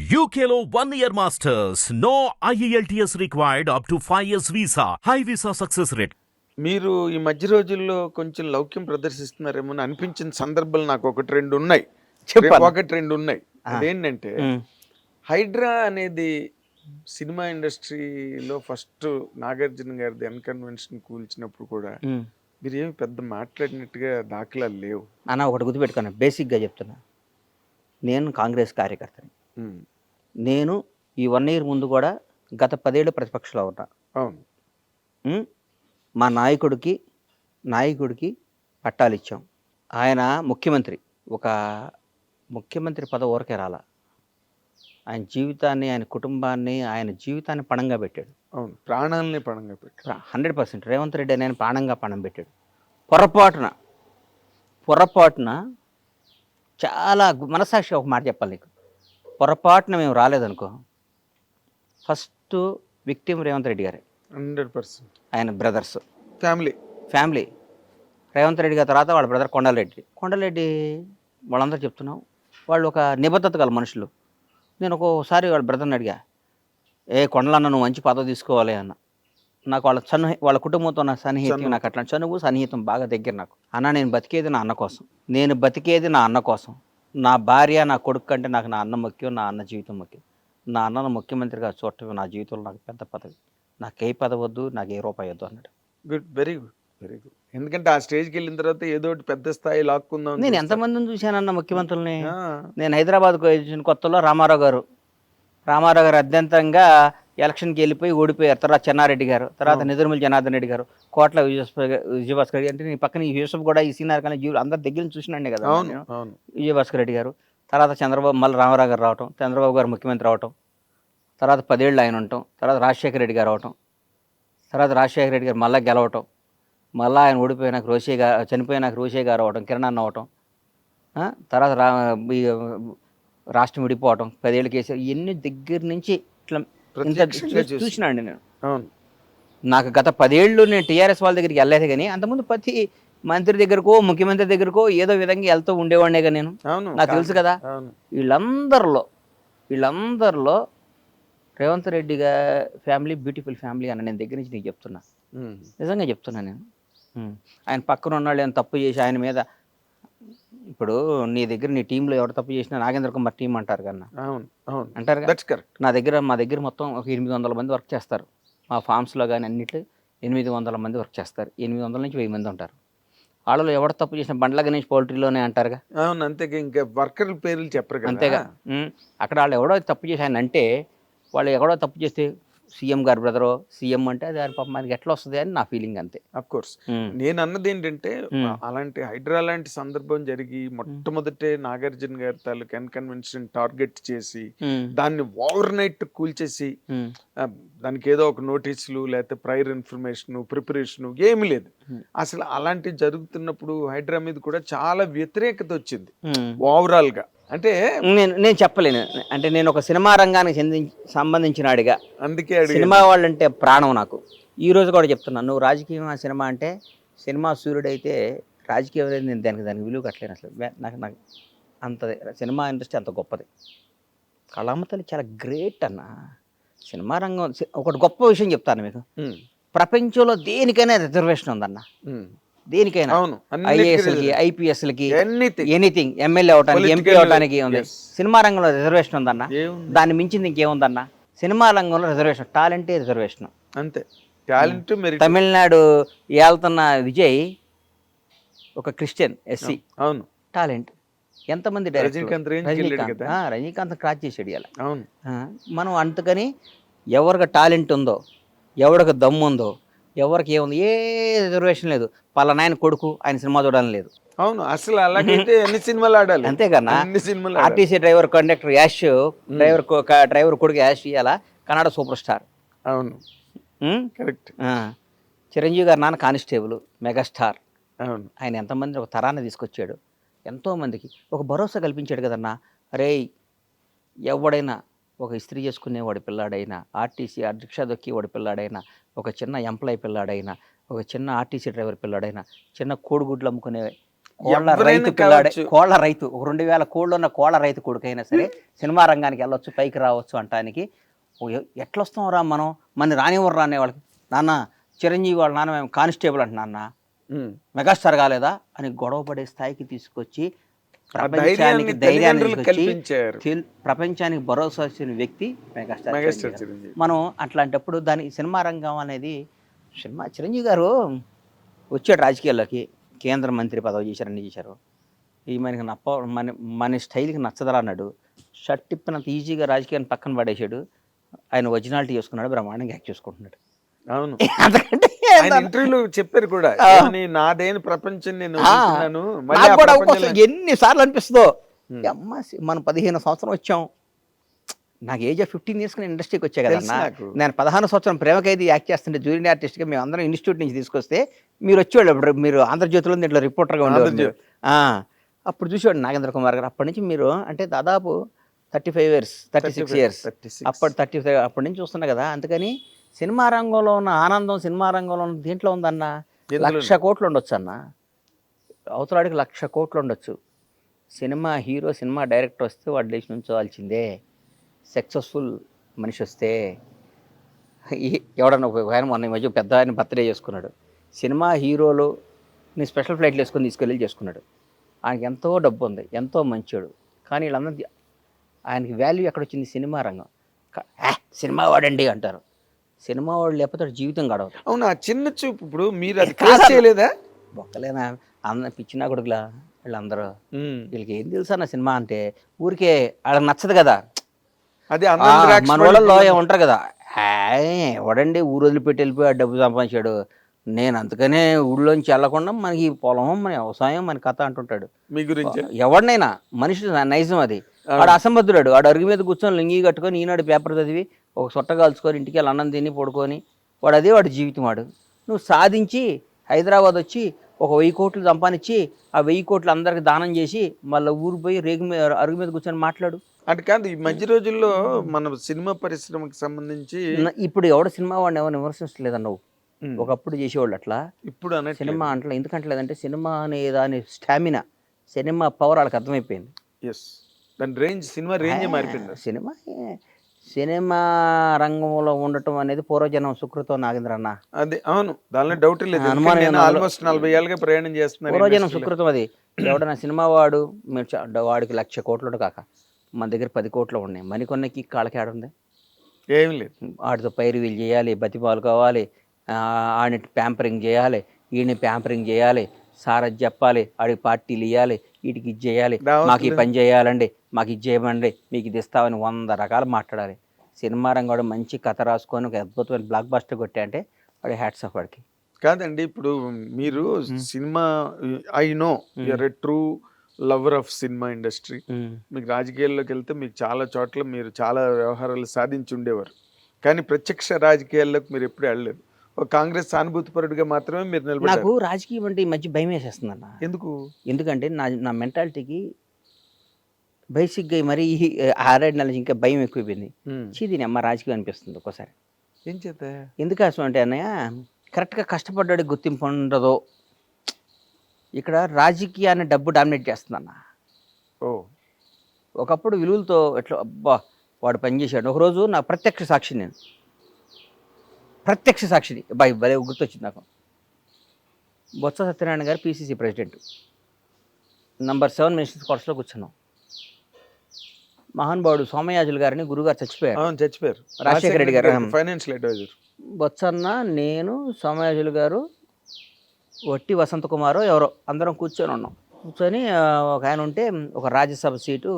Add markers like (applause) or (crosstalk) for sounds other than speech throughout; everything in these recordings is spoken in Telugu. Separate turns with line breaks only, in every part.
One year masters. No E IELTS required up to 5 years visa. High visa success rate.
మీరు ఈ మధ్య రోజుల్లో కొంచెం లౌక్యం ప్రదర్శిస్తున్నారేమో అని అనిపించిన సందర్భాలు నాకు ఒకటి రెండు ఉన్నాయి.
చెప్పాలి.
ఒకటి రెండు ఉన్నాయి. అదేంటంటే హైడ్రా అనేది సినిమా ఇండస్ట్రీలో ఫస్ట్ నాగార్జున గారిది అన్కన్వెన్షన్ కూల్చినప్పుడు కూడా మీరు ఏమి పెద్ద మాట్లాడినట్టుగా దాఖలాలు లేవు.
అన్న ఒకటి గుర్తుపెట్టుకున్నా బేసిక్గా చెప్తున్నా. నేను కాంగ్రెస్ కార్యకర్తని. నేను ఈ వన్ ఇయర్ ముందు కూడా గత పదేళ్ళు ప్రతిపక్షంలో ఉన్నా
అవును?
మా నాయకుడికి నాయకుడికి పట్టాలు ఇచ్చాం. ఆయన ముఖ్యమంత్రి. ఒక ముఖ్యమంత్రి పదవి ఊరకే రాల. ఆయన జీవితాన్ని ఆయన కుటుంబాన్ని ఆయన జీవితాన్ని పణంగా పెట్టాడు.
అవును. ప్రాణాలనే పణంగా పెట్టి
హండ్రెడ్ పర్సెంట్. రేవంత్ రెడ్డి అని ఆయన ప్రాణంగా పణం పెట్టాడు. పొరపాటున పొరపాటున చాలా మనసాక్షి ఒక మాట చెప్పాలి నీకు. పొరపాటున మేము రాలేదనుకో ఫస్ట్ విక్టిమ్ రేవంత్ రెడ్డి గారే.
Hundred percent.
ఆయన brothers.
Family.
Family. Revanth Reddy గారి తర్వాత వాళ్ళ బ్రదర్ కొండలరెడ్డి. కొండలరెడ్డి వాళ్ళందరూ చెప్తున్నాం. వాళ్ళు ఒక నిబద్ధత గల మనుషులు. నేను ఒక్కోసారి వాళ్ళ బ్రదర్ని అడిగా ఏ కొండలన్న నువ్వు మంచి పదవి తీసుకోవాలి అన్న. నాకు వాళ్ళ సన్నిహి వాళ్ళ కుటుంబంతో నా సన్నిహితం. నాకు అట్లా చనువు సన్నిహితం బాగా దగ్గర నాకు. అన్న నేను బతికేది నా అన్న కోసం. నేను బతికేది నా అన్న కోసం. నా భార్య నా కొడుకు కంటే నాకు నా అన్న ముఖ్యం నా అన్న జీవితం ముఖ్యం. నా అన్నను ముఖ్యమంత్రిగా చూడటం నా జీవితంలో నాకు పెద్ద పదవి. నాకు ఏ పదవి వద్దు నాకు ఏ రూపాయి వద్దు అన్నాడు.
Good very good very good. ఎందుకంటే ఆ స్టేజ్కి వెళ్ళిన తర్వాత ఏదో ఒకటి పెద్ద స్థాయి లాక్కుందాం
నేను. ఎంతమందిని చూశానన్న ముఖ్యమంత్రుల్ని? నేను హైదరాబాద్కు వచ్చిన కొత్తలో రామారావు గారు. రామారావు గారు అత్యంతంగా ఎలక్షన్కి వెళ్ళిపోయి ఓడిపోయారు తర్వాత చెన్నారెడ్డి గారు తర్వాత
అవును.
నిదురుమల జనార్దన్ రెడ్డి గారు కోట్ల విజయభాస్కర్ అంటే నీ పక్కన యూసఫ్ కూడా ఈ సీనియర్ కానీ జీవులు అందరి దగ్గర చూసినండి కదా నేను. విజయభాస్కర్ రెడ్డి గారు తర్వాత చంద్రబాబు మళ్ళీ రామారావు గారు రావటం చంద్రబాబు గారు ముఖ్యమంత్రి అవటం తర్వాత పదేళ్ళు ఆయన ఉండటం తర్వాత రాజశేఖర రెడ్డి గారు అవటం తర్వాత రాజశేఖర రెడ్డి గారు మళ్ళీ గెలవటం మళ్ళీ ఆయన ఓడిపోయినాక రోషే గారు చనిపోయినాక రోషే గారు అవటం కిరణ్ అన్న అవటం తర్వాత రా ఈ రాష్ట్రం విడిపోవటం పదేళ్ళు కేసీఆర్ ఇవన్నీ దగ్గర నుంచి ఇట్లా ఇంత
ప్రత్యక్షంగా చూసి.
చూసినాండి నేను.
అవును.
నాకు గత పదేళ్ళు నేను టీఆర్ఎస్ వాళ్ళ దగ్గరికి వెళ్ళలేదు కానీ అంతకుముందు ప్రతి మంత్రి దగ్గరకో ముఖ్యమంత్రి దగ్గరకో ఏదో విధంగా వెళ్తూ ఉండేవాడినే కదా నేను. నాకు తెలుసు కదా. వీళ్ళందరిలో వీళ్ళందరిలో Revanth Reddy family beautiful family అన్న నేను దగ్గర నుంచి నీకు చెప్తున్నా. నిజంగా చెప్తున్నా నేను. ఆయన పక్కన ఉన్నాళ్ళు ఏమైనా తప్పు చేసి ఆయన మీద ఇప్పుడు నీ దగ్గర నీ టీంలో ఎవరు తప్పు చేసినా నాగేంద్ర కుమార్ టీం అంటారు కన్నా.
అవును అవును.
అంటారు
దట్స్ కరెక్ట్
నా దగ్గర మా దగ్గర మొత్తం ఒక ఎనిమిది వందల మంది వర్క్ చేస్తారు. మా ఫామ్స్లో కానీ అన్నిట్లో ఎనిమిది వందల మంది వర్క్ చేస్తారు. ఎనిమిది వందల నుంచి వెయ్యి మంది ఉంటారు. వాళ్ళలో ఎవరు తప్పు చేసిన బండ్ల గణేష్ పౌల్ట్రీలోనే అంటారుగా?
అవును అంతేగా ఇంకా వర్కర్ల పేర్లు చెప్పరు
అంతేగా. అక్కడ వాళ్ళు ఎవడో తప్పు చేసి ఆయన అంటే వాళ్ళు ఎవడో తప్పు చేస్తే సీఎం గారు బ్రదరో సీఎం అంటే అది పాపం మనకి ఎట్లా వస్తుంది అని నా ఫీలింగ్ అంతే
అఫ్ కోర్స్. నేను అన్నది ఏంటంటే. అలాంటి హైడ్రా లాంటి సందర్భం జరిగి మొట్టమొదటే నాగార్జున గారి తాలూకు కన్వెన్షన్ టార్గెట్ చేసి. దాన్ని ఓవర్ నైట్ కూల్చేసి దానికి ఏదో ఒక నోటీసులు లేకపోతే ప్రైర్ ఇన్ఫర్మేషన్ ప్రిపరేషన్ ఏమీ లేదు. అసలు అలాంటివి జరుగుతున్నప్పుడు హైడ్రా మీద కూడా చాలా వ్యతిరేకత వచ్చింది.
ఉం.
ఓవరాల్గా అంటే
నేను నేను చెప్పలేను. అంటే నేను ఒక సినిమా రంగానికి చెంది సంబంధించిన అడిగా
అందుకే.
సినిమా వాళ్ళంటే ప్రాణం నాకు. ఈ రోజు కూడా చెప్తున్నాను నువ్వు రాజకీయం సినిమా అంటే సినిమా సూర్యుడైతే రాజకీయం నేను దానికి దానికి విలువ కట్టలేను అసలు. నాకు నాకు అంత సినిమా ఇండస్ట్రీ అంత గొప్పది. కళామ తల్లి చాలా గ్రేట్ అన్న. సినిమా రంగం ఒకటి గొప్ప విషయం చెప్తాను మీకు. ప్రపంచంలో దేనికైనా రిజర్వేషన్ ఉందన్న. దేనికైనా.
అవును.
ఐఏఎస్లకి ఐపీఎస్లకి
ఎనీథింగ్
ఎనీథింగ్ ఎమ్మెల్యే అవడానికి ఎంపీ అవడానికి ఉంది. సినిమా రంగంలో రిజర్వేషన్ ఉందన్న. దాన్ని మించింది ఇంకేముందన్న? సినిమా రంగంలో రిజర్వేషన్ టాలెంటే రిజర్వేషన్.
అంతే. టాలెంట్
తమిళనాడు ఏళ్తున్న విజయ్ ఒక క్రిస్టియన్ ఎస్సీ.
అవును.
టాలెంట్. ఎంతమంది
రజనీకాంత్
రజనీకాంత్. క్రాచ్ చేసాడు ఇలా
అవును.
మనం అందుకని ఎవరికి టాలెంట్ ఉందో ఎవరికి దమ్ము ఉందో ఎవరికి ఏముంది ఏ రిజర్వేషన్ లేదు. పలానా ఆయన కొడుకు ఆయన సినిమా చూడాలని లేదు.
అవును అసలు అలాగైతే ఎన్ని సినిమాలు ఆడాలి?
అంతేకన్నా
అన్ని సినిమాలు ఆడాలి.
RTC driver conductor Yash driver driver కొడుకు యాష్ ఇవాళ కన్నడ సూపర్ స్టార్
అవును? కరెక్ట్.
చిరంజీవి గారు నాన్న కానిస్టేబుల్ మెగాస్టార్.
అవును.
ఆయన ఎంతమంది ఒక తరాన్ని తీసుకొచ్చాడు? ఎంతోమందికి. ఒక భరోసా కల్పించాడు కదన్నా. అరే ఎవడైనా ఒక ఇస్త్రీ చేసుకునే వాడి పిల్లాడైనా ఆర్టీసీ రిక్షా దొక్కి వాడి పిల్లాడైనా ఒక చిన్న ఎంప్లాయ్ పిల్లాడైనా ఒక చిన్న ఆర్టీసీ డ్రైవర్ పిల్లాడైనా చిన్న కోడిగుడ్లు అమ్ముకునే కోళ్ళ రైతు పిల్లాడే. కోళ్ళ రైతు ఒక రెండు వేల కోళ్ళు ఉన్న కోళ్ళ రైతు కొడుకైనా సరే సినిమా రంగానికి వెళ్ళొచ్చు పైకి రావచ్చు అంటానికి ఓ ఎ- ఎట్లా వస్తాం రా మనం మన రానివ్వరు రానే వాళ్ళకి నాన్న చిరంజీవి వాళ్ళ నాన్న మేము కానిస్టేబుల్ అంట నాన్న
ఉమ్.
మెగాస్టార్ కాలేదా అని గొడవ పడే స్థాయికి తీసుకొచ్చి ప్రపంచానికి
ధైర్యాన్ని
ప్రపంచానికి భరోసా ఇచ్చిన వ్యక్తి మెగాస్టార్ మనం అట్లాంటప్పుడు దాని సినిమా రంగం అనేది సినిమా చిరంజీవి గారు వచ్చాడు రాజకీయాల్లోకి. కేంద్ర మంత్రి పదవి చేశారు అన్ని చేశారు. ఈ మనకి నప్ప మన మన స్టైల్కి నచ్చదరా అన్నాడు. షర్ట్ తిప్పినంత ఈజీగా రాజకీయాన్ని పక్కన పడేశాడు. ఆయన ఒరిజినాలిటీ చేసుకున్నాడు బ్రహ్మాండంగా యాక్ట్ చేసుకుంటున్నాడు.
అవును. (laughs) ఇంటర్వ్యూలో చెప్పారు కూడా నాదైన ప్రపంచం నేను
నాకు కూడా అవకాశం ఎన్ని సార్లు అనిపిస్తుందో. అమ్మ మనం పదిహేను సంవత్సరం వచ్చాం. నాకు ఏజ్ ఆఫ్ ఫిఫ్టీన్ ఇయర్స్ నేను ఇండస్ట్రీకి వచ్చా కదన్నా
నాకు.
నేను పదహారు సంవత్సరం ప్రేమ ఖైదీ యాక్ట్ చేస్తుంటే జూనియర్ ఆర్టిస్ట్గా మేము అందరం ఇన్స్టిట్యూట్ నుంచి తీసుకొస్తే మీరు వచ్చేవాళ్ళు అప్పుడు మీరు ఆంధ్రజ్యోతిలో దీంట్లో రిపోర్టర్గా ఉండేవాళ్ళు అప్పుడు చూసేవాడు నాగేంద్ర కుమార్ గారు. అప్పటి నుంచి మీరు అంటే దాదాపు thirty five years thirty six
35,
years.
36.
అప్పటి థర్టీ ఫైవ్ అప్పటి నుంచి చూస్తున్నా కదా అందుకని సినిమా రంగంలో ఉన్న ఆనందం సినిమా రంగంలో ఉన్న దీంట్లో ఉందన్న? లక్ష కోట్లు ఉండొచ్చు అన్న? అవతలాడికి లక్ష కోట్లు ఉండొచ్చు. సినిమా హీరో సినిమా డైరెక్టర్ వస్తే వాడు లేచి నుంచోవాల్సిందే సక్సెస్ఫుల్ మనిషి వస్తే ఎవడన్నా ఒక ఆయన మొన్న ఈ మధ్య పెద్ద ఆయన బర్త్డే చేసుకున్నాడు. సినిమా హీరోలు నీ స్పెషల్ ఫ్లైట్లు వేసుకొని తీసుకెళ్ళి చేసుకున్నాడు. ఆయనకి ఎంతో డబ్బు ఉంది ఎంతో మంచోడు. కానీ వీళ్ళందరూ ఆయనకి వాల్యూ ఎక్కడ వచ్చింది? సినిమా రంగం. క- "ఆ, సినిమా వాడండి అంటారు. సినిమా వాడు లేకపోతే జీవితం గడవదు.
అవును? ఆ చిన్న చూపు ఇప్పుడు మీరు అది. క్రాస్ చేయలేదా?
బొక్కలేనా అన్న పిచ్చినా కొడుకులా? వీళ్ళందరూ. వీళ్ళకి ఏం తెలుసా నా సినిమా అంటే? ఊరికే వాళ్ళకి నచ్చదు కదా.
అది
మన వాళ్ళలో. ఉంటారు కదా. "హాయ్, ఎవడండి? ఊరు వదిలిపెట్టి వెళ్ళిపోయి ఆ డబ్బు సంపాదించాడు? నేను అందుకనే ఊళ్ళోంచి వెళ్ళకుండా మనకి పొలం మన వ్యవసాయం మన కథ అంటుంటాడు.
మీ గురించి.
ఎవడినైనా? మనిషి నైజం అది. వాడు అసంబద్ధుడు. వాడు అరుగు మీద కూర్చొని లింగి కట్టుకొని ఈనాడు పేపర్ చదివి ఒక సొట్ట కాల్చుకొని ఇంటికి వెళ్ళి అన్నం తిని పడుకొని వాడు అదే వాడు జీవితం వాడు. నువ్వు సాధించి హైదరాబాద్ వచ్చి ఒక వెయ్యి కోట్లు సంపాదించి ఆ వెయ్యి కోట్లు అందరికి దానం చేసి మళ్ళీ ఊరు పోయి రేగు మీద అరుగు మీద కూర్చొని మాట్లాడు.
అంటే కాదు ఈ మధ్య రోజుల్లో మన సినిమా పరిశ్రమకి సంబంధించి
ఇప్పుడు ఎవడ సినిమా వాడిని ఎవరు విమర్శించలేదన్న నువ్వు
ఉమ్,
ఒకప్పుడు చేసేవాళ్ళు అట్లా.
ఇప్పుడు
సినిమా అంటలే ఎందుకంటలేదంటే సినిమా అనే దాని స్టామినా సినిమా పవర్ వాళ్ళకి అర్థమైపోయింది.
ఎస్ దాని రేంజ్ సినిమా రేంజ్ మారిపోయింది.
సినిమా సినిమా రంగంలో ఉండటం అనేది పూర్వజనం సుకృతం నాగేంద్ర అన్న.
అదే అవును. దానిలో డౌట్ లేదు. ఆల్మోస్ట్ నలభై ఏళ్ళుగా ప్రయాణం చేస్తున్నాను
పూర్వజనం. సుకృతం అది. ఎవడన్నా సినిమా వాడు వాడికి లక్ష కోట్లు కాక మన దగ్గర పది కోట్లు ఉన్నాయి. మరికొన్నకి కాళ్ళకి ఆడుంది
ఏం లేదు.
వాడితో పైరు వీళ్ళు చేయాలి బతిపాలు కావాలి ఆ, ఆడిని ప్యాంపరింగ్ చేయాలి ఈయన్ని ప్యాంపరింగ్ చేయాలి సార్ అది చెప్పాలి ఆడికి పార్టీలు ఇవ్వాలి వీటికి ఇది చేయాలి. మాకు ఈ పని చేయాలండి. మాకు ఇది చేయమండి మీకు ఇది ఇస్తామని వంద రకాలు మాట్లాడాలి సినిమా రంగం మంచి కథ రాసుకొని ఒక అద్భుతమైన బ్లాక్ బస్టర్ కొట్టా అంటే వాడి హ్యాట్స్ ఆఫ్ వాడికి.
కాదండి ఇప్పుడు మీరు cinema I know you are a true lover of cinema industry. మీకు రాజకీయాల్లోకి వెళ్తే మీకు చాలా చోట్ల మీరు చాలా వ్యవహారాలు సాధించి ఉండేవారు కానీ ప్రత్యక్ష రాజకీయాల్లోకి మీరు ఎప్పుడు వెళ్ళలేదు. ఒక కాంగ్రెస్ సానుభూతిపరుడిగా మాత్రమే మీరు
నాకు రాజకీయం అంటే ఈ మధ్య భయం వేసేస్తుంది అన్న
ఎందుకు?
ఎందుకంటే నా నా మెంటాలిటీకి బేసిక్గా మరీ ఈ ఆరేడు నెలల నుంచి ఇంకా భయం ఎక్కువైపోయింది.
ఉమ్.
చీ దీని అమ్మ రాజకీయం అనిపిస్తుంది ఒక్కోసారి.
ఏం చేత
ఎందుకు అసలు అంటే అన్నయ్య కరెక్ట్గా కష్టపడ్డాడు గుర్తింపు ఉండదో. ఇక్కడ రాజకీయాన్ని డబ్బు డామినేట్ చేస్తుందన్న.
ఓ.
ఒకప్పుడు విలువలతో ఎట్లా అబ్బా వాడు పనిచేశాడు ఒకరోజు నా ప్రత్యక్ష సాక్షి నేను. ప్రత్యక్ష సాక్షిని బాయ్ భలే గుర్తొచ్చింది నాకు. బొత్స సత్యనారాయణ గారు PCC president. Number seven ministers కోర్సులో కూర్చున్నాం. మహానుభావుడు సోమయాజులు గారిని గురుగారు చచ్చిపోయారు.
అవును చచ్చిపోయారు.
రాజశేఖర రెడ్డి గారు.
Financial advisor.
బొత్సన్న నేను సోమయాజులు గారు వట్టి వసంత కుమారు ఎవరో అందరం కూర్చొని ఉన్నాం. కూర్చొని ఒక ఆయన ఉంటే ఒక రాజ్యసభ సీటు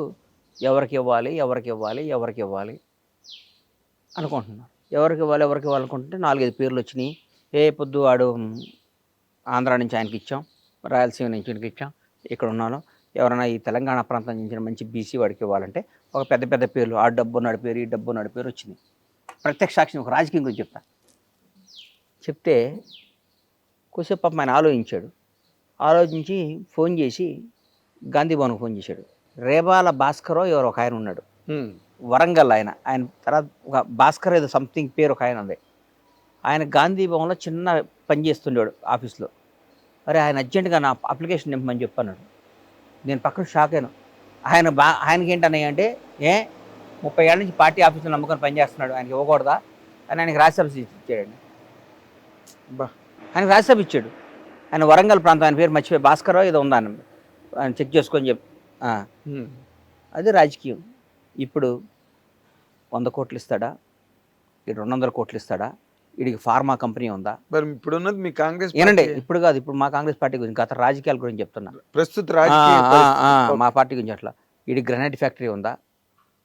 ఎవరికి ఇవ్వాలి ఎవరికి ఇవ్వాలి ఎవరికి ఇవ్వాలి అనుకుంటున్నాం ఎవరికి ఇవ్వాలి ఎవరికి ఇవ్వాలి అనుకుంటుంటే నాలుగైదు పేర్లు వచ్చినాయి. ఏ పొద్దు వాడు ఆంధ్ర నుంచి ఆయనకి ఇచ్చాం రాయలసీమ నుంచి ఇచ్చాం ఇక్కడ ఉన్నాను. ఎవరైనా ఈ తెలంగాణ ప్రాంతం నుంచి మంచి బీసీ వాడికి ఇవ్వాలంటే ఒక పెద్ద పెద్ద పేర్లు ఆ డబ్బు నడిపేరు ఈ డబ్బు నడిపేరు వచ్చింది ప్రత్యక్ష సాక్షిని ఒక రాజకీయం గురించి చెప్తా. చెప్తే కొద్దిసేపు పాపం ఆయన ఆలోచించాడు. ఆలోచించి ఫోన్ చేసి గాంధీ భవన్కి ఫోన్ చేశాడు. రేబాల భాస్కరో ఎవరో ఒక ఆయన ఉన్నాడు. వరంగల్ ఆయన. ఆయన తర్వాత ఒక భాస్కర్ ఏదో సంథింగ్ పేరు ఒక ఆయన ఉంది. ఆయన గాంధీ భవన్లో చిన్న పని చేస్తుండేవాడు ఆఫీస్లో. అరే ఆయన అర్జెంటుగా నా అప్లికేషన్ నింపమని చెప్పన్నాడు. నేను పక్కన షాక్ అయ్యాను. ఆయన బా ఆయనకి ఏంటన్నయ్య అంటే ఏ ముప్పై ఏళ్ళ నుంచి పార్టీ ఆఫీసులో నమ్ముకొని పనిచేస్తున్నాడు. ఆయనకి ఇవ్వకూడదా? అని ఆయనకి రాజ్యసభ ఇచ్చాడండి.
బా
ఆయనకి రాజ్యసభ ఇచ్చాడు. ఆయన వరంగల్ ప్రాంతం ఆయన పేరు మర్చిపోయి. భాస్కర్ ఏదో ఉందా ఆయన. చెక్ చేసుకొని
ఉమ్.
అది రాజకీయం. ఇప్పుడు వంద కోట్లు ఇస్తాడా? రెండు వందల కోట్లు ఇస్తాడా? వీడికి ఫార్మా కంపెనీ ఉందా?
మరి ఇప్పుడున్నది మీ కాంగ్రెస్
ఏనండి. ఇప్పుడు కాదు ఇప్పుడు మా కాంగ్రెస్ పార్టీ గురించి గత రాజకీయాల గురించి చెప్తున్నా.
ప్రస్తుత
మా పార్టీ గురించి అట్లా. వీడి గ్రనైట్ ఫ్యాక్టరీ ఉందా?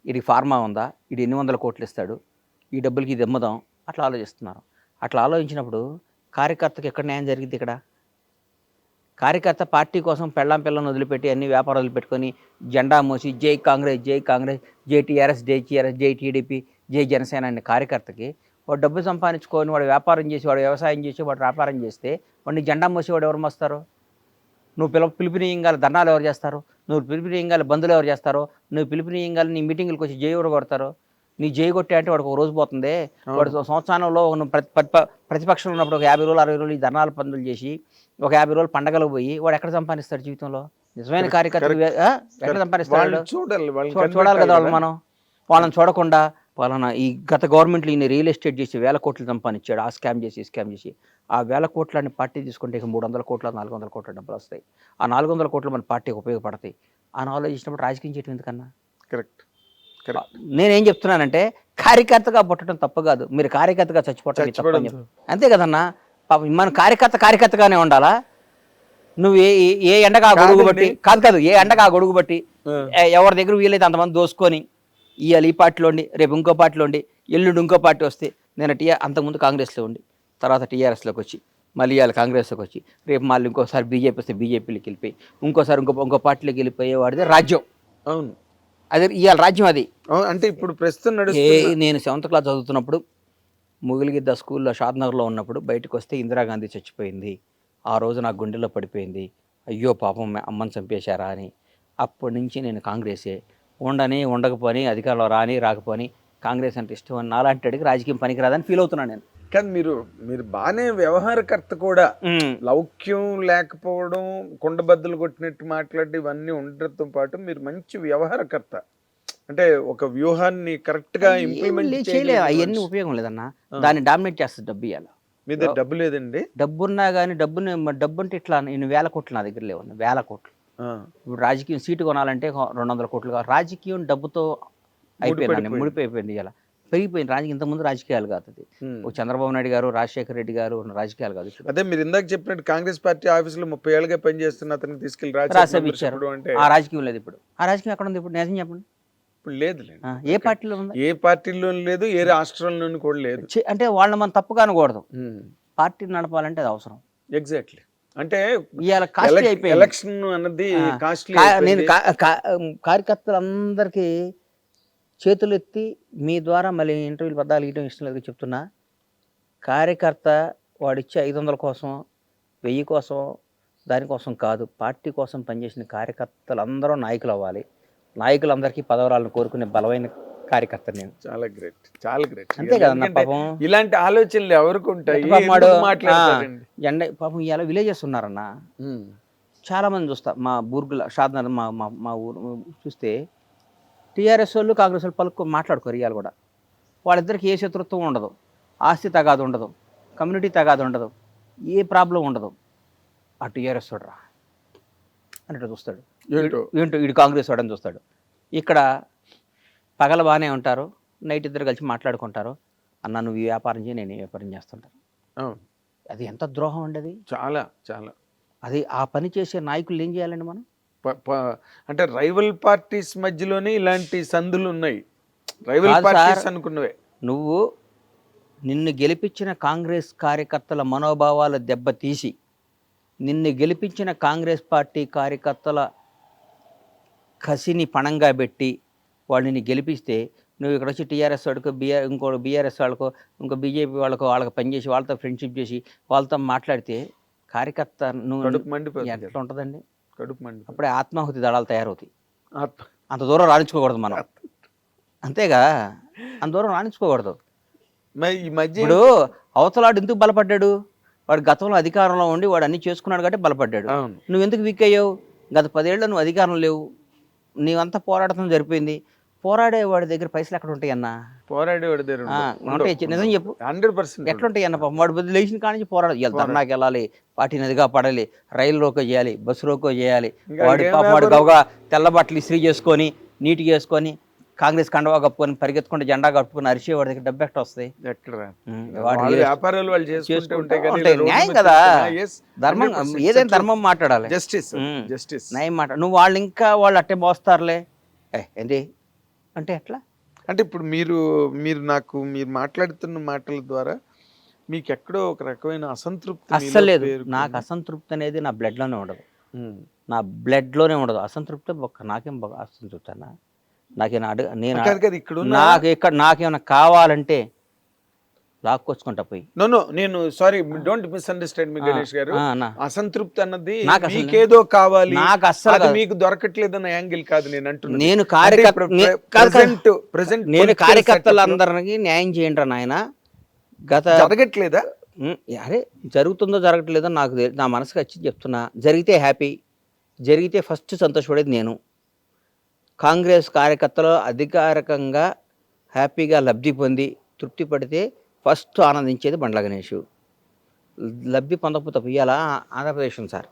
వీడికి ఫార్మా ఉందా? వీడు ఎన్ని వందల కోట్లు ఇస్తాడు? ఈ డబ్బులకి ఇది అమ్ముదాం అట్లా ఆలోచిస్తున్నారు. అట్లా ఆలోచించినప్పుడు కార్యకర్తకి ఎక్కడ న్యాయం జరిగింది ఇక్కడ? కార్యకర్త పార్టీ కోసం పెళ్ళాం పిల్లని వదిలిపెట్టి అన్ని వ్యాపారాలు వదిలిపెట్టుకొని జెండా మోసి జై కాంగ్రెస్ జై కాంగ్రెస్ జై టీఆర్ఎస్ జై టీఆర్ఎస్ జై టీడీపీ జై జనసేన అనే కార్యకర్తకి వాడు డబ్బు సంపాదించుకొని వాడు వ్యాపారం చేసి వాడు వ్యవసాయం చేసి వాడు వ్యాపారం చేస్తే వాడిని జెండా మోసి వాడు ఎవరు మోస్తారు? నువ్వు పిల పిలుపునీయంగాల ధర్నాలు ఎవరు చేస్తారు? నువ్వు పిలుపునీయంగాల బంధువులు ఎవరు చేస్తారో? నువ్వు పిలుపునీయంగాల నీ మీటింగ్లకు వచ్చి జై ఎవరు కొడతారు? నీ జై కొట్టే అంటే వాడికి ఒక రోజు పోతుంది. వాడు సంవత్సరంలో ప్రతిపక్షంలో ఉన్నప్పుడు ఒక యాభై రోజులు అరవై రోజులు ఈ ధర్నాలు పనులు చేసి ఒక యాభై రోజులు పండగలకు పోయి వాడు ఎక్కడ సంపాదిస్తాడు జీవితంలో? నిజమైన కార్యకర్త ఎక్కడ సంపాదిస్తాడు
చూడాలి
కదా వాళ్ళు మనం. వాళ్ళని చూడకుండా వాళ్ళన ఈ గత గవర్నమెంట్లో ఈయన రియల్ ఎస్టేట్ చేసి వేల కోట్లు సంపాదించాడు. ఆ స్కామ్ చేసి స్కామ్ చేసి. ఆ వేల కోట్లని పార్టీ తీసుకుంటే ఇక మూడు వందల కోట్ల నాలుగు వందల కోట్ల డబ్బులు వస్తాయి. ఆ నాలుగు వందల కోట్లు మన పార్టీకి ఉపయోగపడతాయి. అని ఆలోచించినప్పుడు రాజకీయం చేయడం ఎందుకన్నా?
కరెక్ట్.
నేనేం చెప్తున్నానంటే కార్యకర్తగా పుట్టడం తప్పు కాదు. మీరు కార్యకర్తగా చచ్చిపోవటం. అంతే కదన్నా? పాపం మన కార్యకర్త కార్యకర్తగానే ఉండాలా? నువ్వు ఏ ఏ- ఎండగా గొడుగు బట్టి కాదు కాదు ఏ ఎండగా గొడుగు బట్టి ఎవరి దగ్గర వీలైతే అంతమంది దోసుకొని ఇవాళ ఈ పార్టీలో ఉండి రేపు ఇంకో పార్టీలో ఉండి ఎల్లుండి ఇంకో పార్టీ వస్తే నేను టీఆర్ అంతకుముందు కాంగ్రెస్లో ఉండి తర్వాత టీఆర్ఎస్లోకి వచ్చి మళ్ళీ ఇవాళ కాంగ్రెస్లోకి వచ్చి రేపు మళ్ళీ ఇంకోసారి బీజేపీ వస్తే బీజేపీలోకి వెళ్ళిపోయి ఇంకోసారి ఇంకో ఇంకో పార్టీలోకి వెళ్ళిపోయేవాడిది రాజ్యం.
అవును.
అదే ఇవాళ రాజ్యం అది.
అంటే ఇప్పుడు ప్రస్తుతం
నేను సెవెంత్ క్లాస్ చదువుతున్నప్పుడు ముగిలిగిద్ద స్కూల్లో షాద్నగర్లో ఉన్నప్పుడు బయటకు వస్తే ఇందిరాగాంధీ చచ్చిపోయింది. ఆ రోజు నా గుండెలో పడిపోయింది. అయ్యో పాపం అమ్మని చంపేశారా అని. అప్పటి నుంచి నేను కాంగ్రెసే. ఉండని ఉండకపోని అధికారంలో రాని రాకపోని కాంగ్రెస్ అంటే ఇష్టం అని నాలాంటి వాడికి రాజకీయం పనికిరాదని ఫీల్ అవుతున్నాను నేను.
కానీ మీరు మీరు బాగానే వ్యవహారకర్త కూడా. లౌక్యం లేకపోవడం కుండబద్దలు కొట్టినట్టు మాట్లాడి ఇవన్నీ ఉండటంతో పాటు మీరు మంచి వ్యవహారకర్త. అంటే ఒక వ్యూహాన్ని కరెక్ట్గా ఇంప్లిమెంట్
చేయలేదు. అవన్నీ ఉపయోగం లేదన్న. దాన్ని డామినేట్ చేస్తుంది డబ్బు ఇవ్వాలి
మీ దగ్గర డబ్బు లేదండి?
డబ్బున్నా కానీ డబ్బుని డబ్బు అంటే ఇట్లా ఇన్ని వేల కోట్లు నా దగ్గర లేవు వేల కోట్లు. ఇప్పుడు రాజకీయం సీటు కొనాలంటే రెండు వందల కోట్లు కావాలి రాజకీయం డబ్బుతో అయిపోయింది. ముడిపోయిపోయింది ఇలా. పెరిగిపోయింది రాజకీయం ఇంతకుముందు రాజకీయాలు కాదు అది. చంద్రబాబు నాయుడు గారు రాజశేఖర రెడ్డి గారు రాజకీయాలు కాదు
అదే మీరు ఇందాక చెప్పినట్టు కాంగ్రెస్ పార్టీ ఆఫీసులో ముప్పై ఏళ్ళుగా పనిచేస్తున్న అతనికి తీసుకెళ్ళి
రాజ్యసభ ఇచ్చారు. ఆ రాజకీయం లేదు ఇప్పుడు. ఆ రాజకీయం ఎక్కడ ఉంది ఇప్పుడు? నిజం చెప్పండి.
ఇప్పుడు
ఆ, ఏ పార్టీలో ఉంది?
ఏ పార్టీలోనూ లేదు ఏ రాష్ట్రంలోనూ కూడా లేదు.
అంటే వాళ్ళని మనం తప్పుగా అనకూడదు. పార్టీ నడపాలంటే అది అవసరం.
ఎగ్జాక్ట్లీ. అంటే
ఇవాళ కాస్ట్లీ అయిపోయింది.
ఎలక్షన్ అన్నది కాస్ట్లీ
నేను కార్యకర్తలందరికీ చేతులు ఎత్తి మీ ద్వారా మళ్ళీ ఇంటర్వ్యూలు పద్దాలు ఇయటం ఇష్టం లేదు చెప్తున్నా. కార్యకర్త వాడిచ్చే ఐదు వందల కోసం వెయ్యి కోసం దానికోసం కాదు పార్టీ కోసం పనిచేసిన కార్యకర్తలు అందరూ నాయకులు అవ్వాలి నాయకులందరికీ పదవరాలను కోరుకునే బలమైన కార్యకర్త నేను.
చాలా గ్రేట్ చాలా గ్రేట్.
అంతే కదన్న పాపం.
ఇలాంటి ఆలోచనలు ఎవరికి ఉంటాయి?
ఎట్ట పాపం వాడు, ఇవాళ విలేజెస్ ఉన్నారన్న. చాలా మంది చూస్తా మా బూర్గుల షాద్నగర్ మా మా మా ఊరు చూస్తే టీఆర్ఎస్ వాళ్ళు కాంగ్రెస్ వాళ్ళు పలుకు మాట్లాడుకోరు ఇవాళ కూడా. వాళ్ళిద్దరికి ఏ శత్రుత్వం ఉండదు. ఆస్తి తగాదు ఉండదు. కమ్యూనిటీ తగాదు ఉండదు. ఏ ప్రాబ్లం ఉండదు. ఆ టీఆర్ఎస్ చూడరా అన్నట్టు చూస్తాడు.
ఏంటో?
ఏంటో? వీడు కాంగ్రెస్ వాడని చూస్తాడు. ఇక్కడ పగల బాగానే ఉంటారు. నైట్ ఇద్దరు కలిసి మాట్లాడుకుంటారు. అన్న నువ్వు ఈ వ్యాపారం చేయి నేను ఈ వ్యాపారం చేస్తుంటాను. అది ఎంత ద్రోహం అండి అది?
చాలా చాలా.
అది ఆ పని చేసే నాయకులు ఏం చేయాలండి మనం?
అంటే రైవల్ పార్టీస్ మధ్యలోనే ఇలాంటి సందులు ఉన్నాయి. Rival parties. అనుకున్నవే.
నువ్వు నిన్ను గెలిపించిన కాంగ్రెస్ కార్యకర్తల మనోభావాలు దెబ్బతీసి నిన్ను గెలిపించిన కాంగ్రెస్ పార్టీ కార్యకర్తల కసిని పణంగా పెట్టి వాళ్ళని గెలిపిస్తే నువ్వు ఇక్కడ వచ్చి టీఆర్ఎస్ వాడికో బీఆర్ ఇంకో బీఆర్ఎస్ వాళ్ళకో ఇంకో బీజేపీ వాళ్ళకో వాళ్ళకి పనిచేసి వాళ్ళతో ఫ్రెండ్షిప్ చేసి వాళ్ళతో మాట్లాడితే కార్యకర్త నువ్వు ఎట్లా ఉంటుందండి?
కడుపు మండిపోతుంది.
అప్పుడే ఆత్మాహుతి దళాలు తయారవుతాయి. అంత దూరం రాణించుకోకూడదు మనం. అంతేగా? అంత దూరం రాణించుకోకూడదు.
ఈ మధ్య
ఇప్పుడు అవతలాడు ఎందుకు బలపడ్డాడు? వాడు గతంలో అధికారంలో ఉండి వాడు అన్ని చేసుకున్నాడు కాబట్టి బలపడ్డాడు. నువ్వు ఎందుకు వీక్ అయ్యావు? గత పదేళ్ళు నువ్వు అధికారం లేవు. నీవంతా పోరాటం జరిపోయింది పోరాడే వాడి దగ్గర పైసలు ఎక్కడ ఉంటాయి అన్న?
పోరాడేవాడి దగ్గర
నిజం చెప్పు.
హండ్రెడ్ పర్సెంట్
ఎట్లా ఉంటాయి అన్న పాపం? వాడు బదులు లేచిన కాడ నుంచి పోరాడు. ఇవాళ ధర్నాకి వెళ్ళాలి పార్టీ నదిగా పడాలి రైలు రోకో చేయాలి బస్సు రోకో చేయాలి. వాడి పాపం వాడు? గవగా తెల్ల బట్టలు ఇస్త్రీ చేసుకొని నీట్గా వేసుకొని కాంగ్రెస్ కండవా కప్పుకొని పరిగెత్తుకుంటే జెండా కప్పుకొని అరిసే వాడి దగ్గర డబ్బు ఎక్కడ వస్తాయి?
వ్యాపారాలు వాళ్ళు చేసుకుంటూ.
న్యాయం కదా. ధర్మం
100%
ఏదైనా ధర్మం మాట్లాడాలి.
జస్టిస్. జస్టిస్.
న్యాయం మాట నువ్వు వాళ్ళు ఇంకా వాళ్ళు అట్టే మోస్తారులే. ఏంటి? అంటే ఎట్లా
అంటే ఇప్పుడు మీరు మీరు నాకు మీరు మాట్లాడుతున్న మాటల ద్వారా మీకు ఎక్కడో ఒక రకమైన అసంతృప్తి మీలో
అస్సలు లేదు
పేరుకుంది.
నాకు అసంతృప్తి అనేది నా బ్లడ్లోనే ఉండదు. నా బ్లడ్లోనే ఉండదు అసంతృప్తి ఒక్క నాకేం అసంతృప్తి అన్న నాకేనా అడుగు నేను
ఇక్కడ
నాకు ఇక్కడ నాకేమైనా కావాలంటే లాక్కొచ్చుకుంటా పోయి.
నో నో నేను sorry don't misunderstand me Ganesh గారు. అసంతృప్తి అన్నది
నాకు అసలు-
మీకేదో కావాలి.
నాకు కాదు.
మీకు దొరకట్లేదన్న యాంగిల్ కాదు నేను అంటున్నాను
నేను కార్యకర్త
ఇప్పుడు
నే-
ప్ర-
కాదు, కాదు.
present- present
నేను కార్యకర్తలందరికీ న్యాయం చేయండి నాయన. గత
జరగట్లేదా?
అరే జరుగుతుందో జరగట్లేదో నాకు నా మనసుకు వచ్చి చెప్తున్నా. జరిగితే హ్యాపీ జరిగితే ఫస్ట్ సంతోషపడేది నేను. కాంగ్రెస్ కార్యకర్తలు అధికారికంగా హ్యాపీగా లబ్ధి పొంది తృప్తి పడితే ఫస్ట్ ఆనందించేది బండ్ల గణేష్. లబ్ధి పొందకపోతే ఇవాళ ఆంధ్రప్రదేశ్ ఉంది సార్.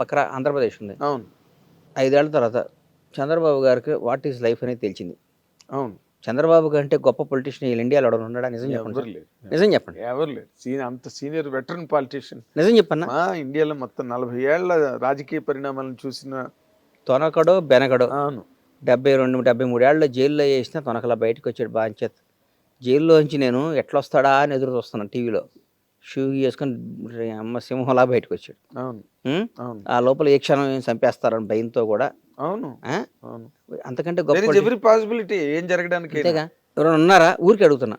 పక్కన ఆంధ్రప్రదేశ్ ఉంది.
అవును.
ఐదేళ్ళ తర్వాత చంద్రబాబు గారికి వాట్ ఈజ్ లైఫ్ అనేది తెలిసింది.
అవును.
చంద్రబాబు కంటే గొప్ప పొలిటీషియన్ ఈ ఇండియాలో ఎవడు ఉన్నాడా? నిజం చెప్పండి
ఎవరు
నిజం చెప్పండి.
ఎవరు లేరు. సీనియర్ అంత సీనియర్ వెటరన్ పాలిటీషియన్.
నిజం చెప్పన్నా?
మా ఇండియాలో మొత్తం నలభై ఏళ్ళ రాజకీయ పరిణామాలను చూసిన
తొనకడో బెనకడో
అవును.
డెబ్బై రెండు డెబ్బై మూడేళ్ళలో జైల్లో వేసిన తొనకలా బయటకు వచ్చాడు బాంచేత్. జైల్లోంచి నేను ఎట్లా వస్తాడా అని ఎదురు చూస్తున్నాను టీవీలో. షూ వేసుకొని అమ్మ సింహంలా బయటకు వచ్చాడు
అవును.
ఆ లోపల ఏ క్షణం ఏం చంపేస్తారని భయంతో కూడా.
అవును.
అంతకంటే గొప్ప
ఎవ్రీ పాసిబిలిటీ ఏం జరగడానికి
ఎవరైనా ఉన్నారా? ఊరికి అడుగుతున్నా.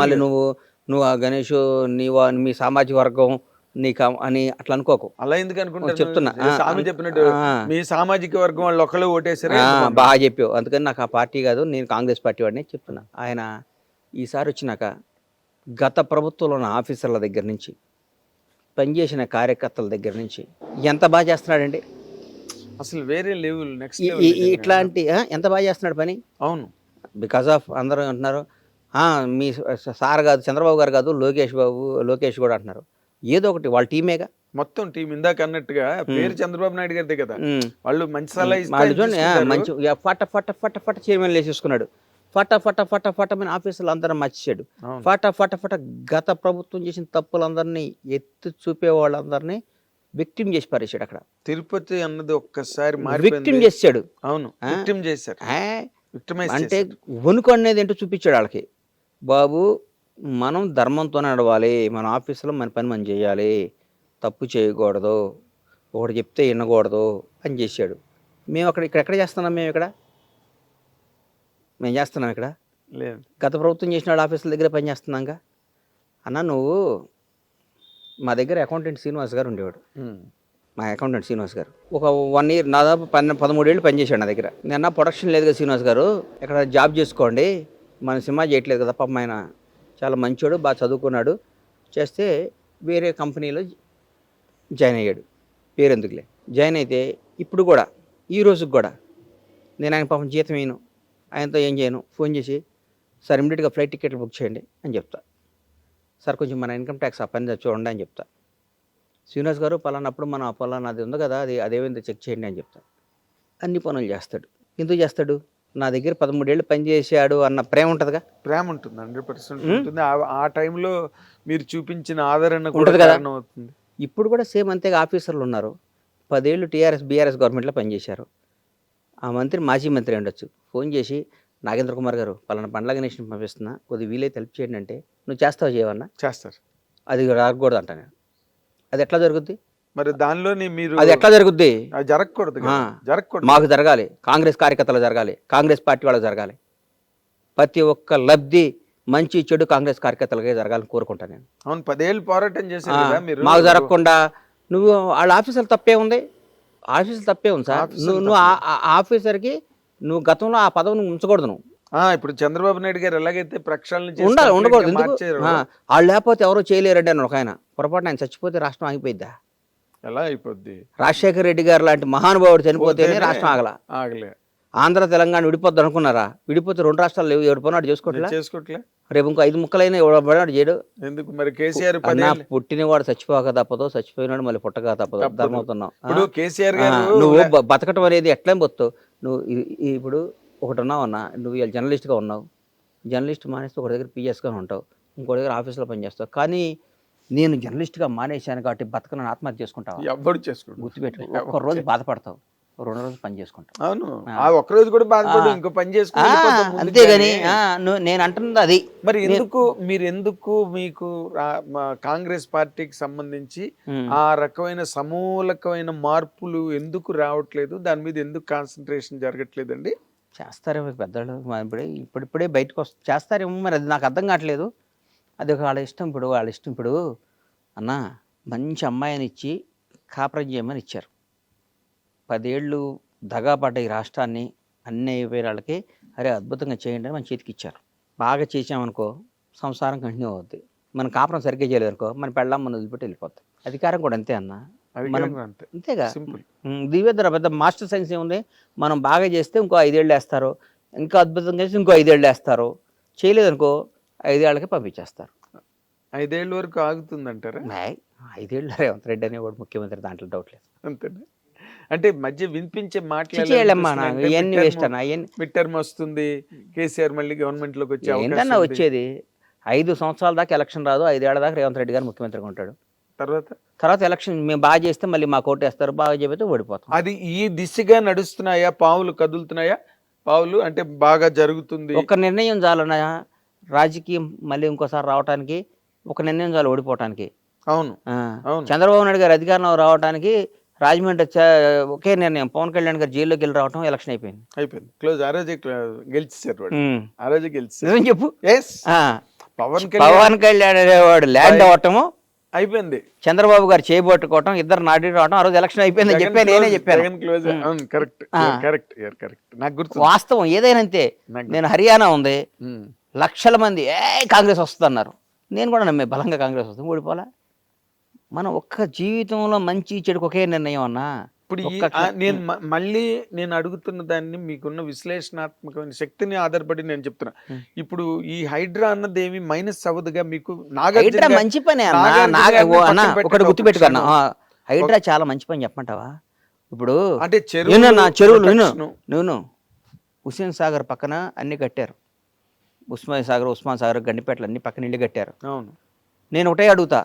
మళ్ళీ నువ్వు నువ్వు ఆ గణేష్ నీ వా- మీ సామాజిక వర్గం నీకు అని అట్లా అనుకోకు.
అలా ఎందుకు అనుకుంటారు?
చెప్తున్నా.
స్వామి చెప్పినట్టు. మీ సామాజిక వర్గం వాళ్ళు ఒకళ్ళు ఓటేసారు
బాగా చెప్పావు. అందుకని నాకు ఆ పార్టీ కాదు నేను కాంగ్రెస్ పార్టీ వాడిని చెప్తున్నా. ఆయన ఈసారి వచ్చినాక గత ప్రభుత్వంలో ఉన్న ఆఫీసర్ల దగ్గర నుంచి పనిచేసిన కార్యకర్తల దగ్గర నుంచి ఎంత బాగా చేస్తున్నాడండి?
అసలు వేరే లెవెల్ నెక్స్ట్
ఇట్లాంటి ఎంత బాగా చేస్తున్నాడు పని?
అవును.
బికాస్ ఆఫ్ అందరూ అంటున్నారు "ఆ, మీ సార్ కాదు చంద్రబాబు గారు కాదు లోకేష్ బాబు లోకేష్ కూడా అంటున్నారు. ఏదో ఒకటి వాళ్ళ టీమేగా?
మొత్తం టీం ఇందాక అన్నట్టుగా పేరు చంద్రబాబు నాయుడు గారిదే కదా. వాళ్ళు మంచి సలహా.
మంచి ఫట ఫట ఫట ఫట చైర్మన్ వేసేసుకున్నాడు ఫట ఫట ఫట ఫట మన ఆఫీసులు అందరం మర్చిచాడు
అవును.
ఫట ఫట ఫట గత ప్రభుత్వం చేసిన తప్పులందరినీ ఎత్తి చూపే వాళ్ళందరినీ విక్టిమ్ చేసి పారేశాడు అక్కడ.
తిరుపతి అన్నది ఒక్కసారి
విక్టిమ్ చేసాడు
అవును? విక్టిమ్ విక్టిమైజ్
అంటే వణుకు అనేది ఏంటో చూపించాడు వాళ్ళకి. బాబు మనం ధర్మంతోనే నడవాలి మన ఆఫీసులో మన పని మనం చేయాలి. తప్పు చేయకూడదు. ఒకటి చెప్తే వినకూడదు అని చేశాడు. మేము అక్కడ ఇక్కడ ఎక్కడ చేస్తున్నాం మేము ఇక్కడ? మేము చేస్తున్నాం ఇక్కడ.
లేదు.
గత ప్రభుత్వం చేసిన వాళ్ళ ఆఫీసుల దగ్గర పని చేస్తున్నాంగా. అన్న నువ్వు మా దగ్గర అకౌంటెంట్ శ్రీనివాస్ గారు ఉండేవాడు. మా అకౌంటెంట్ శ్రీనివాస్ గారు. ఒక వన్ ఇయర్ దాదాపు పన్నె పదమూడేళ్ళు పనిచేశాడు నా దగ్గర. నిన్న ప్రొడక్షన్ లేదు కదా శ్రీనివాస్ గారు. ఇక్కడ జాబ్ చేసుకోండి. మన సినిమా చేయట్లేదు కదా పాపం ఆయన. చాలా మంచోడు బాగా చదువుకున్నాడు. చేస్తే వేరే కంపెనీలో జాయిన్ అయ్యాడు. పేరు ఎందుకులే? జాయిన్ అయితే ఇప్పుడు కూడా ఈ రోజుకి కూడా. నేను ఆయన పాపం జీతం వేయను. ఆయనతో ఏం చేయను. ఫోన్ చేసి సార్ ఇమీడియట్గా ఫ్లైట్ టికెట్లు బుక్ చేయండి అని చెప్తా. సార్ కొంచెం మన ఇన్కమ్ ట్యాక్స్ ఆ పని చూడండి అని చెప్తా. శ్రీనివాస్ గారు పలానప్పుడు మన పలానా అది ఉంది కదా అది అదేమైందో చెక్ చేయండి అని చెప్తాడు అన్ని పనులు చేస్తాడు. ఎందుకు చేస్తాడు? నా దగ్గర పదమూడేళ్ళు పని చేశాడు అన్న ప్రేమ ఉంటుందిగా?
ప్రేమ ఉంటుంది హండ్రెడ్ పర్సెంట్ ఉంటుంది. ఆ- టైంలో మీరు చూపించిన ఆదరణ కూడా
ఉంటది కదా.
కారణం అవుతుంది.
ఇప్పుడు కూడా సేమ్ అంతేగా ఆఫీసర్లు ఉన్నారు. పదేళ్ళు టీఆర్ఎస్ బీఆర్ఎస్ గవర్నమెంట్లో పనిచేశారు ఆ మంత్రి మాజీ మంత్రి ఉండొచ్చు. ఫోన్ చేసి నాగేంద్ర కుమార్ గారు పలానా పండ్ల గణేష్ని పంపిస్తున్నా. కొద్దిగా వీలైతే హెల్ప్ చేయండి అంటే నువ్వు చేస్తావు చేయవన్నా?
చేస్తారు.
అది రాకూడదు అంట నేను. అది ఎట్లా జరుగుద్ది?
మరి దానిలోని మీరు
అది ఎట్లా జరుగుద్ది?
అది జరగకూడదు. జరగకూడదు.
మాకు జరగాలి. కాంగ్రెస్ కార్యకర్తలు జరగాలి. కాంగ్రెస్ పార్టీ వాళ్ళకి జరగాలి. ప్రతి ఒక్క లబ్ధి మంచి చెడు కాంగ్రెస్ కార్యకర్తలకే జరగాలని కోరుకుంటాను నేను.
అవును పదేళ్ళు పోరాటం మీరు.
మాకు జరగకుండా నువ్వు వాళ్ళ ఆఫీసర్లు తప్పే ఉంది. ఆఫీసర్ తప్పే ఉంది సార్. నువ్వు నువ్వు ఆఫీసర్కి నువ్వు గతంలో ఆ పదవిని ఉంచకూడదు నువ్వు.
ఇప్పుడు చంద్రబాబు నాయుడు గారు ఎలాగైతే ప్రక్షాళన
ఉండాలి ఉండకూడదు. వాళ్ళు లేకపోతే ఎవరో చేయలేరండి అని ఒక ఆయన. పొరపాటు ఆయన చచ్చిపోతే రాష్ట్రం ఆగిపోయిద్దా?
ఎలా అయిపోద్ది?
రాజశేఖర రెడ్డి గారు లాంటి మహానుభావుడు చనిపోతేనే
పోతేనే
రాష్ట్రం ఆగల.
ఆగలే.
ఆంధ్ర తెలంగాణ విడిపోద్ది అనుకున్నారా? విడిపోతే రెండు రాష్ట్రాలు లేవు. ఎవడు పని చేసుకోవట్లే?
చేసుకోవట్లే
రేపు ఇంకో ఐదు ముక్కలైనా ఎవడు పడినాడు చేయడు.
ఎందుకు మరి కేసీఆర్
పుట్టినవాడు చచ్చిపోక తప్పదు చచ్చిపోయినాడు మళ్ళీ పుట్టక తప్పదు.
ఇప్పుడు కేసీఆర్
నువ్వు బతకటం అనేది ఎట్లా బతుకుతావు నువ్వు ఇప్పుడు ఒకటి ఉన్నావు అన్న నువ్వు ఇలా జర్నలిస్ట్గా ఉన్నావు. జర్నలిస్ట్ మానేస్తే ఒక దగ్గర పిఎస్గా ఉంటావు. ఇంకో దగ్గర ఆఫీస్లో పనిచేస్తావు కానీ నేను జర్నలిస్ట్గా మానేశాను కాబట్టి బతకను ఆత్మహత్య చేసుకుంటావు?
ఎవ్వడు చేసుకోడు
గుర్తుపెట్టుకో. ఒక్క రోజు బాధపడతావు. రెండు రోజులు పని చేసుకుంటావు
అవును. ఆ. ఒక్క రోజు కూడా బాధపడు ఇంకో పని ముందుకు
అంతేగాని నేను అంటున్నది అది.
మరి ఎందుకు మీరు ఎందుకు మీకు కాంగ్రెస్ పార్టీకి సంబంధించి. ఆ రకమైన సమూలకమైన మార్పులు ఎందుకు రావట్లేదు? దాని మీద ఎందుకు కాన్సన్ట్రేషన్ జరగట్లేదండి?
చేస్తారేమో పెద్దలు ఇప్పుడే ఇప్పుడిప్పుడే బయటకు వస్త చేస్తారేమో మరి అది నాకు అర్థం కావట్లేదు. అది ఒక వాళ్ళ ఇష్టం ఇప్పుడు వాళ్ళ ఇష్టం ఇప్పుడు అన్న మంచి అమ్మాయిని ఇచ్చి కాపురం చేయమని ఇచ్చారు. పదేళ్ళు దగాపడ్డ ఈ రాష్ట్రాన్ని అన్ని అయిపోయిన వాళ్ళకి అరే అద్భుతంగా చేయండి అని మన చేతికి ఇచ్చారు. బాగా చేసామనుకో సంసారం కంటిన్యూ అవుద్ది. మన కాపురం సరిగ్గా చేయలేదు అనుకో మన పెళ్ళం మన వదిలిపెట్టి వెళ్ళిపోతాయి అధికారం కూడా అంతే అన్న. మనం
కూడా
అంతేగా.
సింపుల్.
దివ్యధర పెద్ద మాస్టర్ సైన్స్ ఏముంది? మనం బాగా చేస్తే ఇంకో ఐదేళ్ళు వేస్తారు. ఇంకా అద్భుతంగా చేస్తే ఇంకో ఐదేళ్ళు వేస్తారు. చేయలేదనుకో ఐదేళ్ళకి పంపించేస్తారు.
ఐదేళ్ళ వరకు ఆగుతుందంటారా?
మ్యాయ్, ఐదేళ్ళు రేవంత్ రెడ్డి అనేవాడు ముఖ్యమంత్రి దాంట్లో డౌట్ లేదు.
అంతేనా? అంటే మధ్య వినిపించే
ఇవన్నీ వేస్ట్ అన్న
మిడ్ టర్మ్ వస్తుంది కేసీఆర్ మళ్ళీ గవర్నమెంట్లోకి వచ్చే
ఏంటన్నా. వచ్చేది? ఐదు సంవత్సరాల దాకా ఎలక్షన్ రాదు ఐదేళ్ళ దాకా రేవంత్ రెడ్డి గారు ముఖ్యమంత్రిగా ఉంటాడు.
తర్వాత?
తర్వాత ఎలక్షన్ మేము బాగా చేస్తే మళ్ళీ మా కోర్టు వేస్తారు బాగా చెబితే ఓడిపోతాం.
అది ఈ దిశగా నడుస్తున్నాయా? పావులు కదులుతున్నాయా? పావులు అంటే బాగా జరుగుతుంది.
ఒక నిర్ణయం చాలన్న రాజకీయం మళ్ళీ ఇంకోసారి రావడానికి ఒక నిర్ణయం చాలు ఓడిపోవటానికి.
అవును.
చంద్రబాబు నాయుడు గారు అధికారంలో రావడానికి రాజమండ్రి ఒకే నిర్ణయం. పవన్ కళ్యాణ్ గారు జైల్లోకి వెళ్ళి రావడం ఎలక్షన్ అయిపోయింది.
అయిపోయింది. క్లోజ్ ఆ రోజే
ఉమ్.
ఆ రోజే గెలిచారు
నిజం చెప్పు.
ఎస్. పవన్ కళ్యాణ్
పవన్ కళ్యాణ్ అనేవాడు ల్యాండ్ అవటము
అయిపోయింది.
చంద్రబాబు గారు చేయబట్టుకోవటం ఇద్దరు నాటి రావటం ఆ రోజు ఎలక్షన్ అయిపోయిందని చెప్పాను నేనే చెప్పాను.
కరెక్ట్. కరెక్ట్ కరెక్ట్ నాకు గుర్తు
వాస్తవం ఏదైనా అంతే. నేను హర్యానా ఉంది. లక్షల మంది ఏ కాంగ్రెస్ వస్తుంది అన్నారు నేను కూడా నమ్మే బలంగా కాంగ్రెస్ వస్తుంది. ఓడిపోలా మనం ఒక్క జీవితంలో మంచి చెడుకు ఒకే నిర్ణయం అన్నా
ఇప్పుడు నేను మళ్ళీ నేను అడుగుతున్న దాన్ని మీకున్న విశ్లేషణాత్మకమైన శక్తిని ఆధారపడి నేను చెప్తున్నా. ఇప్పుడు ఈ హైడ్రా అన్నది ఏమి మైనస్ అవ్వదుగా మీకు
హైడ్రా
నాగార్జున గారు-
మంచి పని ఒకటి
ఒక
గుర్తుపెట్టుకున్నా. హైడ్రా చాలా మంచి పని చెప్పమంటావా? ఇప్పుడు
అంటే
విను నా చెరువులు. నువ్వు హుస్సేన్ సాగర్ పక్కన అన్ని కట్టారు. ఉస్మాన్ సాగర్ ఉస్మాన్ సాగర్ గండిపేటలు అన్ని పక్కన ఇల్లు కట్టారు.
అవును.
నేను ఒకటే అడుగుతా.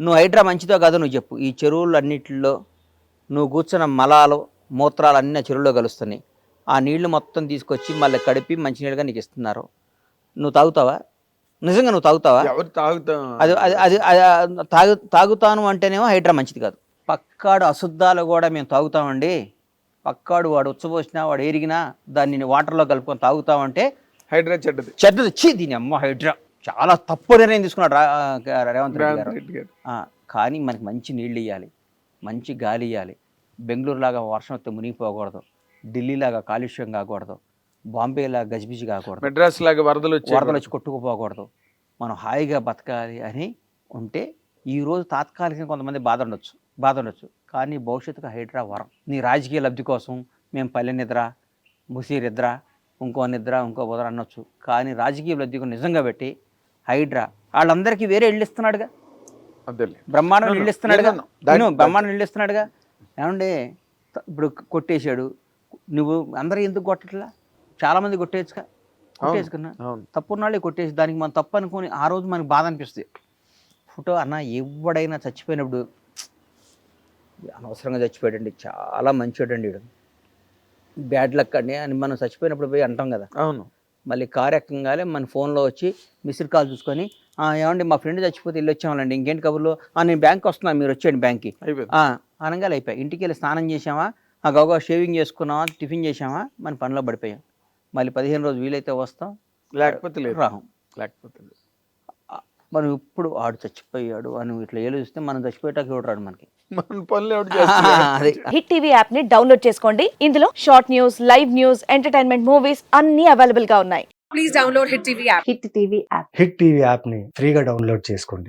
నువ్వు హైడ్రా మంచిదో కాదో నువ్వు చెప్పు. ఈ చెరువులు అన్నిటిలో నువ్వు కూర్చున్న మలాలు మూత్రాలు అన్నీ ఆ చెరువులో కలుస్తున్నాయి. ఆ నీళ్ళు మొత్తం తీసుకొచ్చి మళ్ళీ కడిపి మంచినీళ్ళుగా నీకు ఇస్తున్నారు. నువ్వు తాగుతావా? నిజంగా నువ్వు తాగుతావా?
ఎవరు తాగుతాం?
అది అది అది అది తాగు తాగుతాను అంటేనేమో హైడ్రా మంచిది కాదు. పక్కాడు అశుద్ధాలు కూడా మేము తాగుతామండి. పక్కాడు వాడు ఉచ్చబోసినా వాడు ఎరిగినా దాన్ని వాటర్లో కలుపుకొని తాగుతామంటే
హైడ్రా చెడ్డది.
చెడ్డది. చీ దీని అమ్మ హైడ్రా. చాలా తప్పు నిర్ణయం తీసుకున్నాడు రేవంత్ రెడ్డి గారు. కానీ మనకి మంచి నీళ్ళు ఇవ్వాలి మంచి గాలి ఇవ్వాలి బెంగళూరు లాగా వర్షం వస్తే మునిగిపోకూడదు ఢిల్లీ లాగా కాలుష్యం కాకూడదు బాంబే లాగా గజిబిజి కాకూడదు
మెడ్రాస్ లాగా వరదలు వచ్చి
వరదలు వచ్చి కొట్టుకుపోకూడదు. మనం హాయిగా బతకాలి అని ఉంటే ఈరోజు తాత్కాలికంగా కొంతమంది బాధ ఉండొచ్చు బాధ ఉండొచ్చు. కానీ భవిష్యత్తుకు హైడ్రా వరం. నీ రాజకీయ లబ్ధి కోసం మేము పల్లె నిద్ర ముసీర్ నిద్ర ఇంకో నిద్ర ఇంకో బుధర అనొచ్చు. కానీ రాజకీయ లబ్ధి నిజంగా పెట్టి హైడ్రా. వాళ్ళందరికీ వేరే ఇళ్ళు ఇస్తున్నాడుగా. బ్రహ్మాండం. ఇళ్ళు ఇస్తున్నాడుగా. నేను బ్రహ్మాండం ఇళ్ళు ఇస్తున్నాడుగా. ఏమండి ఇప్పుడు కొట్టేశాడు. నువ్వు అందరూ ఎందుకు కొట్టట్లా? చాలా మంది కొట్టేయచ్చుగా కొట్టేసుకున్నా
అవును.
తప్పున్నాళ్ళే కొట్టేసి దానికి మనం తప్పు అనుకొని ఆ రోజు మనకి బాధ అనిపిస్తుంది. ఫోటో అన్న ఎవడైనా చచ్చిపోయినప్పుడు అనవసరంగా చచ్చిపోయాడండి. చాలా మంచోడండి వీడు బ్యాడ్ లక్ అండి. అని మనం చచ్చిపోయినప్పుడు పోయి అంటాం కదా.
అవును.
మళ్ళీ కార్ ఎక్కగానే మన ఫోన్లో వచ్చి మిస్డ్ కాల్ చూసుకొని "ఆ, ఏమండి మా ఫ్రెండ్ చచ్చిపోతే వెళ్ళి వచ్చామండి ఇంకేంటి కబుర్లు? "ఆ, నేను బ్యాంక్ వస్తున్నాను మీరు వచ్చేయండి బ్యాంక్కి.
అయిపోయింది.
ఆ, అనగానే అయిపోయి ఇంటికి వెళ్ళి స్నానం చేసామా ఆ గౌగా షేవింగ్ చేసుకున్నామా? టిఫిన్ చేసామా మన పనిలో పడిపోయాం. మళ్ళీ పదిహేను రోజు వీలైతే వస్తాం.
లేకపోతే లేదు.
రాహం.
లేకపోతే
మనం ఇప్పుడు ఆడు చచ్చిపోయాడు అని ఇట్లా ఏలు చూస్తే మనం చచ్చిపోయేటానికి ఎవడు రాడు మనకి? (laughs)
హిట్ టీవీ యాప్ని డౌన్లోడ్ చేసుకోండి. ఇందులో short news live news entertainment movies అన్ని అవైలబుల్గా ఉన్నాయి.
Please download Hit TV app.
Hit TV app
hit TV యాప్ని ఫ్రీగా డౌన్లోడ్ చేసుకోండి.